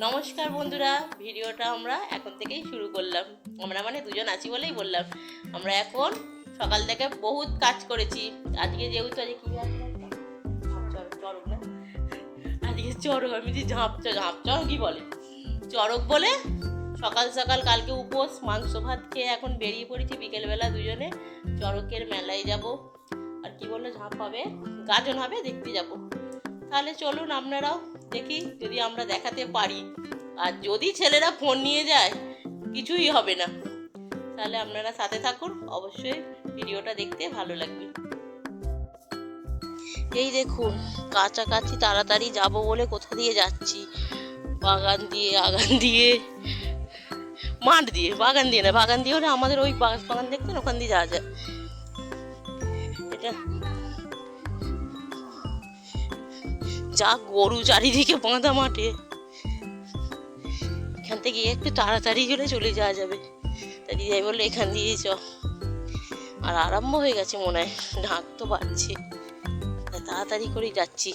নমস্কার বন্ধুরা, ভিডিওটা আমরা এখন থেকেই শুরু করলাম। আমরা মানে দুজন আছি বলেই বললাম। আমরা এখন সকাল থেকে বহুত কাজ করেছি। আজকে যেহেতু আজকে কি চড়ক না? আজকে চরক আমি যে ঝাঁপ ঝাঁপ চড়ক কি বলে? চরক বলে সকাল সকাল কালকে উপোস, মাংস, ভাত খেয়ে এখন বেরিয়ে পড়েছি বিকেলবেলা দুজনে। চড়কের মেলায় যাব। আর কি বলল? ঝাঁপ হবে? গাজন হবে? দেখতে যাব। তাহলে চলুন আপনারাও দেখি যদি আমরা দেখাতে পারি। আর যদি ছেলেরা ফোন নিয়ে যায়, কিছুই হবে না। তাহলে আপনারা সাথে থাকুন, অবশ্যই ভিডিওটা দেখতে ভালো লাগবে। এই দেখুন, কাছাকাছি তাড়াতাড়ি যাব বলে কোথা দিয়ে যাচ্ছি? বাগান দিয়ে, আগান দিয়ে, মাঠ দিয়ে, বাগান দিয়ে না, বাগান দিয়ে হলে আমাদের ওই বাগান বাগান দেখতেন ওখান দিয়ে যাওয়া যায়। যা গরু চারিদিকে বাঁধা মাঠে। এখান থেকে একটু তাড়াতাড়ি করে চলে যাওয়া যাবে। তা দিদাই বলল, এখান দিয়েই চ। আর আরম্ভ হয়ে গেছে মনে হয় ঢাক তো বাড়ছে। তাড়াতাড়ি করেই যাচ্ছি।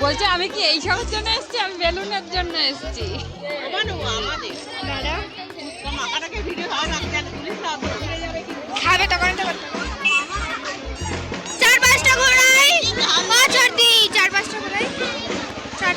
বলছে আমি কি এই সবের জন্য এসেছি? আমি বেলুনের জন্য এসেছি। খাবে তখন চার পাঁচটা ঘোড়াই চার পাঁচটা ঘোড়াই চার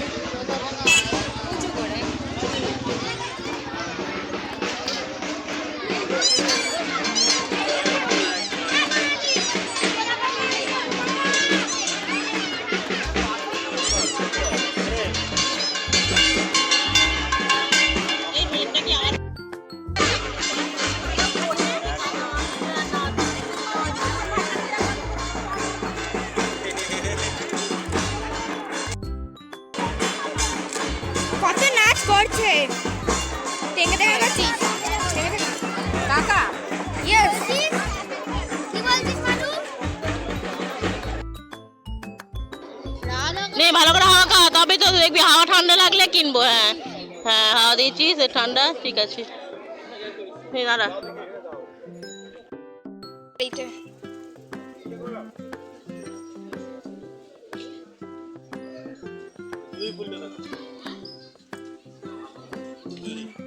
নেই ভালো করে হাওয়া খাওয়া তবে তো দেখবি হাওয়া ঠান্ডা লাগলে কিনবো হ্যাঁ হ্যাঁ হাওয়া দিয়েছি সে ঠান্ডা ঠিক আছে নেই দাঁড়া Thank you.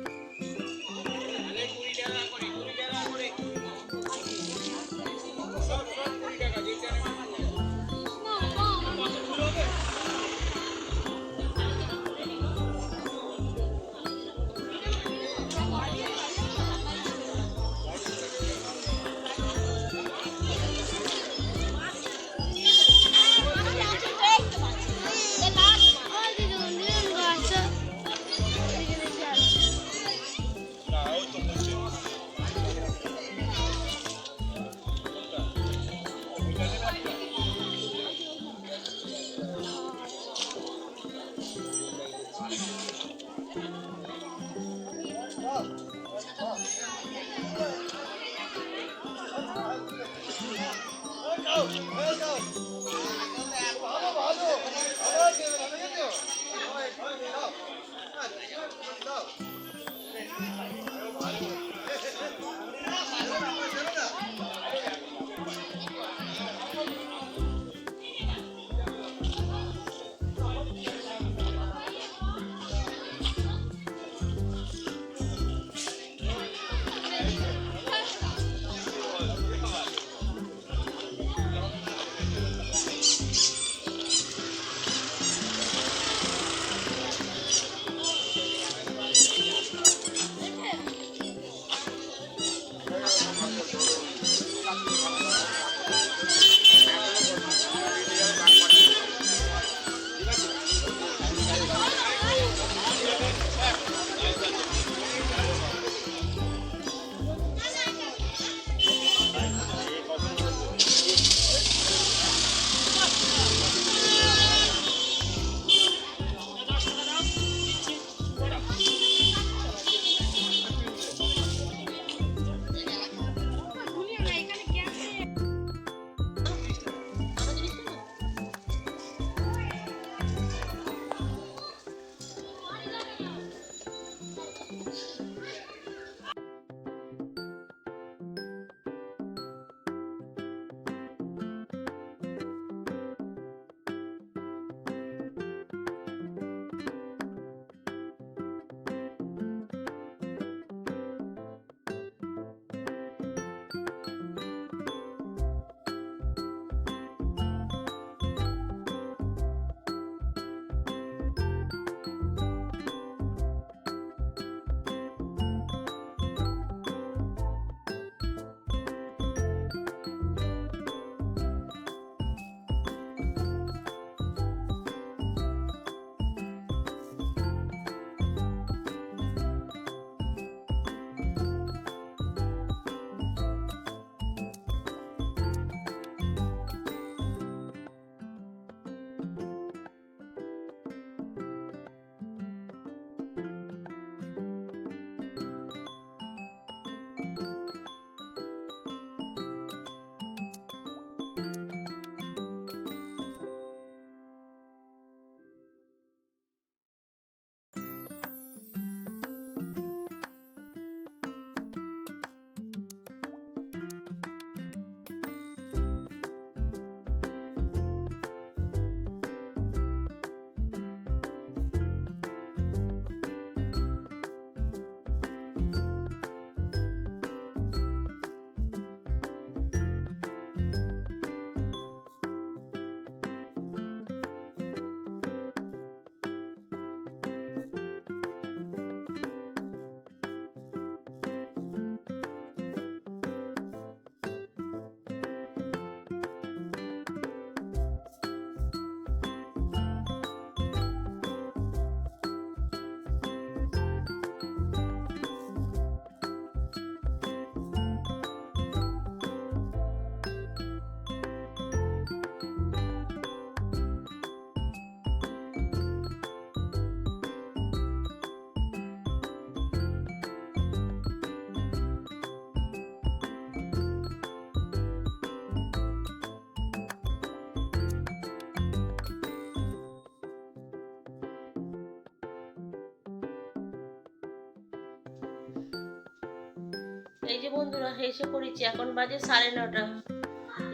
এই যে বন্ধুরা, এসে পড়েছি। এখন বাজে সাড়ে নটা।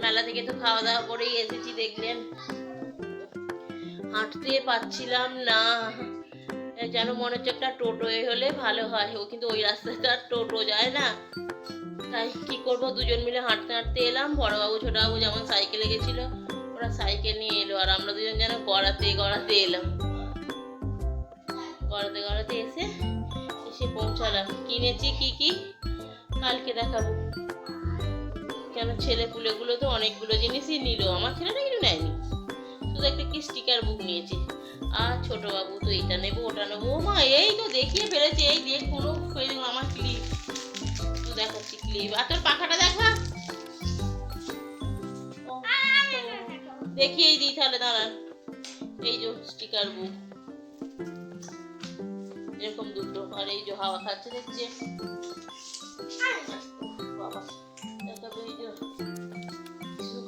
মেলা থেকে তো খাওয়া দাওয়া করেই এসেছি, দেখলেন? হাঁটতে পারছিলাম না। যেন মনে হচ্ছে একটা টোটোয় হলে ভালো হয়। ও কিন্তু ওই রাস্তাতে আর টোটো যায় না। তাই কি করব? দুজন মিলে হাঁটতে হাঁটতে এলাম। বড়বাবু, ছোটবাবু যেমন সাইকেলে গেছিল, ওরা সাইকেল নিয়ে এলো। আর আমরা দুজন যেন গড়াতে গড়াতে এলাম। গড়াতে গড়াতে এসে এসে পৌঁছালাম। কিনেছি কি কি? কালকে দেখাবো। কেন ছেলে পুলেগুলো তো অনেকগুলো জিনিসই নিল। আমার ছেলেটা কিছু নেয়নি। শুধু একটা কি স্টিকার বুক নিয়েছে। আর ছোট বাবু তো এটা নেব, ওটা নেব। মা, এই তো দেখিয়ে ফেলেছে, এই দেখ কোনো আমার ক্লিপ তো দেখাচ্ছি ক্লিপ আর তোর পাখাটা দেখা? দেখিয়েই দিই তাহলে দাঁড়ান এই যে স্টিকার বুক এরকম দুটো। আর এই যে হাওয়া খাচ্ছে, দেখছে।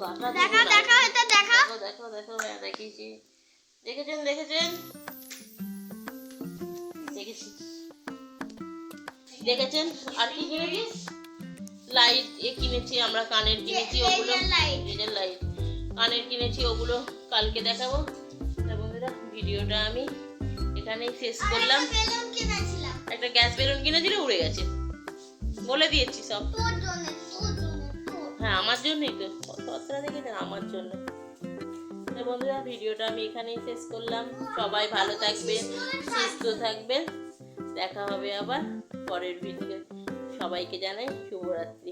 গাটা দেখা। দেখা এটা দেখো। দেখো দেখো হ্যাঁ দেখিয়েছি। দেখেছেন দেখেছেন? দেখেছি। দেখেছেন? আর কি কিনেছিস? লাইট এ কিনেছি আমরা কানের কিনেছি ওগুলো। laser লাইট কানের কিনেছি ওগুলো কালকে দেখাবো। তা বন্ধুরা ভিডিওটা আমি এখানেই শেষ করলাম। একটা গ্যাস বেলুন কিনেছিল উড়ে গেছে। বলে দিয়েছি সব। হ্যাঁ আমার জন্যই তো। কতটা দেখেছেন আমার জন্য। বন্ধুরা, ভিডিওটা আমি এখানেই শেষ করলাম। সবাই ভালো থাকবেন, সুস্থ থাকবেন। দেখা হবে আবার পরের ভিডিও সবাইকে জানাই শুভরাত্রি।